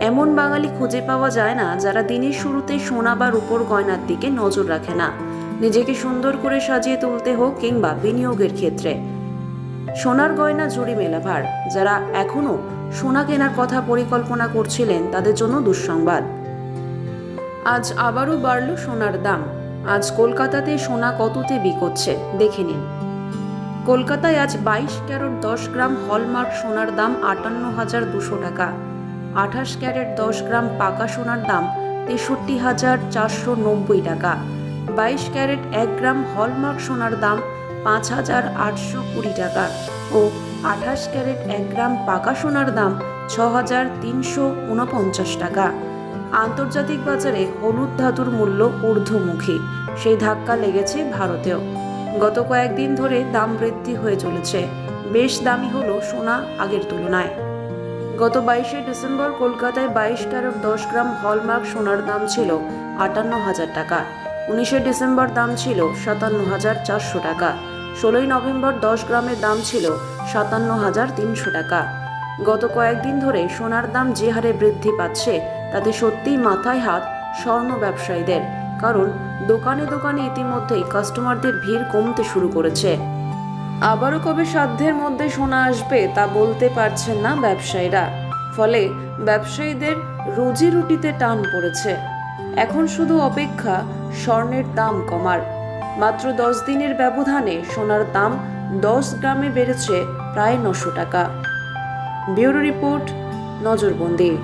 এমন বাঙালি খুঁজে পাওয়া যায় না যারা দিনের শুরুতে সোনা বা রূপোর গয়নার দিকে নজর রাখে না। নিজেকে সুন্দর করে সাজিয়ে তুলতে হোক কিংবা বিনিয়োগের ক্ষেত্রে। সোনার গয়না জুড়ি মেলাভার, যারা এখনও সোনা কেনার কথা পরিকল্পনা করছিলেন, তাদের জন্য দুঃসংবাদ। আজ আবারও বাড়ল সোনার দাম। আজ কলকাতাতে সোনা কততে বিকোচ্ছে, দেখে নিন। কলকাতায় আজ বাইশ ক্যারেট দশ গ্রাম হলমার্ক সোনার দাম আটান্ন হাজার দুশো টাকা। আঠাশ ক্যারেট দশ গ্রাম পাকা সোনার দাম তেষট্টি হাজার চারশো নব্বই টাকা। বাইশ ক্যারেট এক গ্রাম হলমার্ক সোনার দাম পাঁচ হাজার আটশো কুড়ি টাকা ও আঠাশ ক্যারেট এক গ্রাম পাকা সোনার দাম ছ হাজার তিনশো উনপঞ্চাশ টাকা। আন্তর্জাতিক বাজারে হলুদ ধাতুর মূল্য ঊর্ধ্বমুখী, সেই ধাক্কা লেগেছে ভারতেও। গত কয়েকদিন ধরে দাম বৃদ্ধি হয়ে চলেছে, বেশ দামি হলো সোনা আগের তুলনায়। গত বাইশে ডিসেম্বর কলকাতায় বাইশ ক্যারেট দশ গ্রাম হলমার্ক সোনার দাম ছিল আটান্ন হাজার টাকা। উনিশে ডিসেম্বর দাম ছিল সাতান্ন হাজার চারশো টাকা। ষোলোই নভেম্বর দশ গ্রামের দাম ছিল সাতান্ন হাজার তিনশো টাকা। গত কয়েকদিন ধরে সোনার দাম যে হারে বৃদ্ধি পাচ্ছে, তাতে সত্যিই মাথায় হাত স্বর্ণ ব্যবসায়ীদের, কারণ দোকানে দোকানে ইতিমধ্যেই কাস্টমারদের ভিড় কমতে শুরু করেছে। আবারও কবে সাধ্যের মধ্যে সোনা আসবে তা বলতে পারছেন না ব্যবসায়ীরা। ফলে ব্যবসায়ীদের রুজি রুটিতে টান পড়েছে। এখন শুধু অপেক্ষা স্বর্ণের দাম কমার। মাত্র দশ দিনের ব্যবধানে সোনার দাম দশ গ্রামে বেড়েছে প্রায় নশো টাকা। Bureau report, নজরবন্দি।